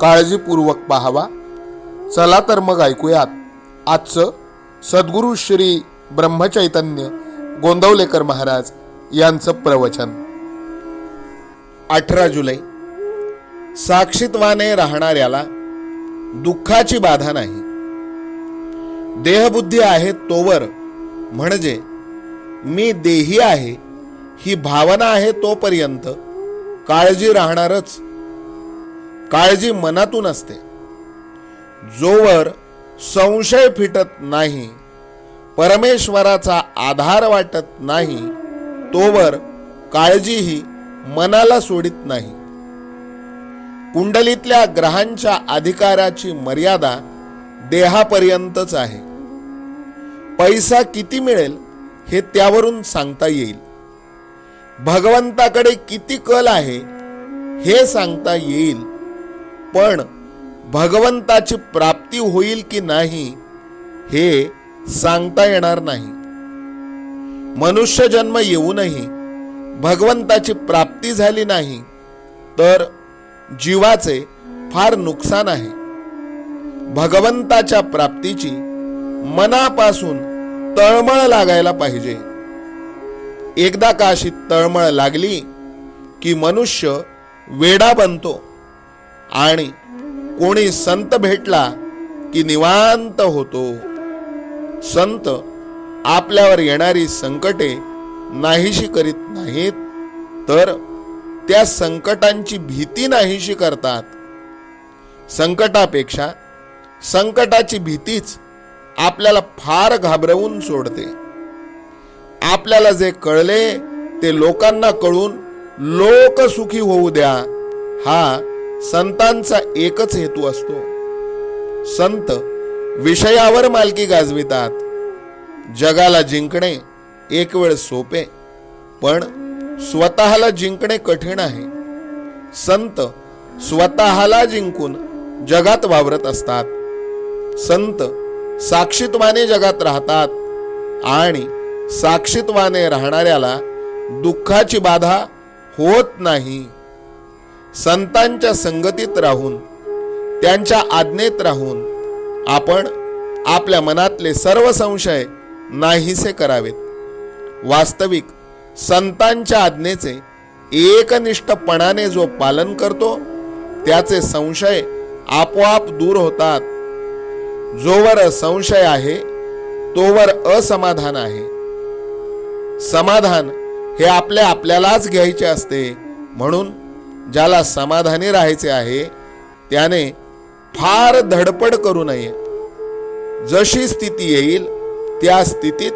काळजीपूर्वक पाहावा. चला तर मग ऐकूयात. आजचं सद्गुरू श्री ब्रह्मचैतन्य गोंदवलेकर महाराज यांचं प्रवचन. अठरा जुलै. साक्षीत्वाने राहणाऱ्याला दुःखाची बाधा नाही. देहबुद्धी आहे तोवर म्हणजे मी देही आहे ही भावना आहे तोपर्यंत काळजी राहणारच काळजी मनातून असते. जोवर संशय फिटत नाही परमेश्वराचा आधार वाटत नाही तोवर काळजीही मनाला सोडित नाही. कुंडलीतल्या ग्रहांच्या अधिकाराची मर्यादा देहापर्यंतच आहे. पैसा किती मिळेल हे त्यावरून सांगता येईल. भगवंताकडे किती कल आहे हे सांगता येईल. पण भगवंताची प्राप्ती होईल की नाही हे सांगता येणार नाही. मनुष्य जन्म येऊनही भगवंताची प्राप्ती झाली नाही तर जीवाचे फार नुकसान आहे. भगवंताच्या प्राप्तीची मनापासून तळमळ लागायला पाहिजे. एकदा का अशी तळमळ लागली की मनुष्य वेडा बनतो. आणि कोणी संत भेटला की निवांत होतो. संत आपल्यावर येणारी संकटे नाहीशी करीत नाहीत तर त्या संकटांची भीती नाहीशी करतात. संकटापेक्षा संकटाची भीतीच आपल्याला फार घाबरवून सोडते. आपल्याला जे कळले ते लोकांना कळून लोक सुखी होऊ द्या. हा संतांचा एकच हेतू असतो. संत विषयावर मालकी गाजवितात. जगाला जिंकणे एक वेळ सोपे पण स्वतःला जिंकणे कठीण आहे. संत स्वतःला जिंकून जगात वावरत असतात. संत साक्षीत्वाने जगात राहतात आणि साक्षीत्वाने राहणाऱ्याला दुःखाची बाधा होत नाही. संतांच्या संगतीत राहून त्यांच्या आज्ञेत राहून आपण आपल्या मनातले सर्व संशय नाहीसे करावेत. वास्तविक संतांच्या आज्ञेचे एकनिष्ठपणाने जो पालन करतो त्याचे संशय आपोआप दूर होतात. जोवर संशय आहे तोवर असमाधान आहे. समाधान हे आपल्या आपल्यालाच घ्यायचे असते म्हणून ज्याला समाधानी राहायचे आहे त्याने फार धडपड करू नये. जशी स्थिती येईल त्या स्थितीत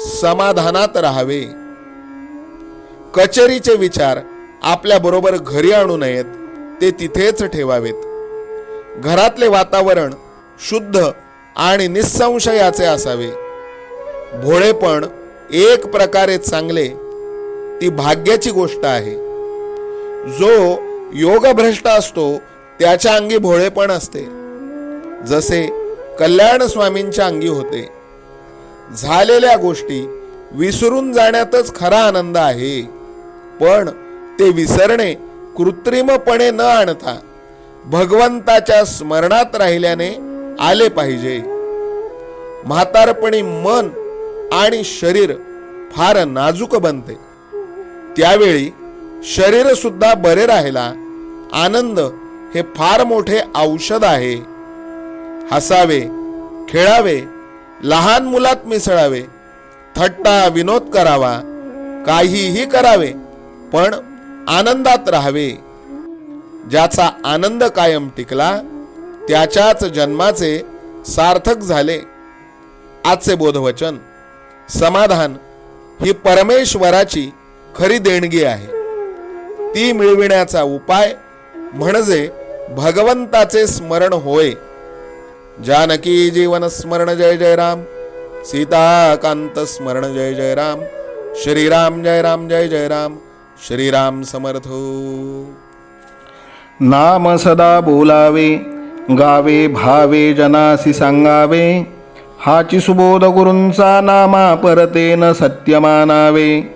समाधानात राहावे. कचेरीचे विचार आपल्या बरोबर घरी आणू नयेत ते तिथेच ठेवावेत. घरातले वातावरण शुद्ध आणि निसंशयाचे असावे. भोळेपण एक प्रकारे चांगले ती भाग्याची गोष्ट आहे. जो योगभ्रष्ट असतो त्याच्या अंगी भोळेपण असते. जसे कल्याण स्वामींच्या अंगी होते. झालेल्या गोष्टी विसरून जाण्यातच खरा आनंद आहे. पण ते विसरणे कृत्रिमपणे न आणता भगवंताच्या स्मरणात राहिल्याने आले पाहिजे. म्हातारपणी मन आणि शरीर फार नाजूक बनते. त्यावेळी शरीर सुद्धा बरे राहिला. आनंद हे फार मोठे औषध आहे. हसावे खेळावे लहान मुलात मिसळावे थट्टा विनोद करावा काहीही करावे पण आनंदात राहावे. ज्याचा आनंद कायम टिकला त्याच्याच जन्माचे सार्थक झाले. आजचे बोधवचन समाधान ही परमेश्वराची खरी देणगी आहे. ती मिळविण्याचा उपाय म्हणजे भगवंताचे स्मरण होय. जानकी जीवन स्मरण जय जय राम. सीताकांत स्मरण जय जय राम. श्रीराम जय राम जय जय राम. श्रीराम समर्थ. नाम सदा बोलावे गावे भावे जनासी सांगावे हाची सुबोध गुरूंचा नामा परतेन सत्य मानावे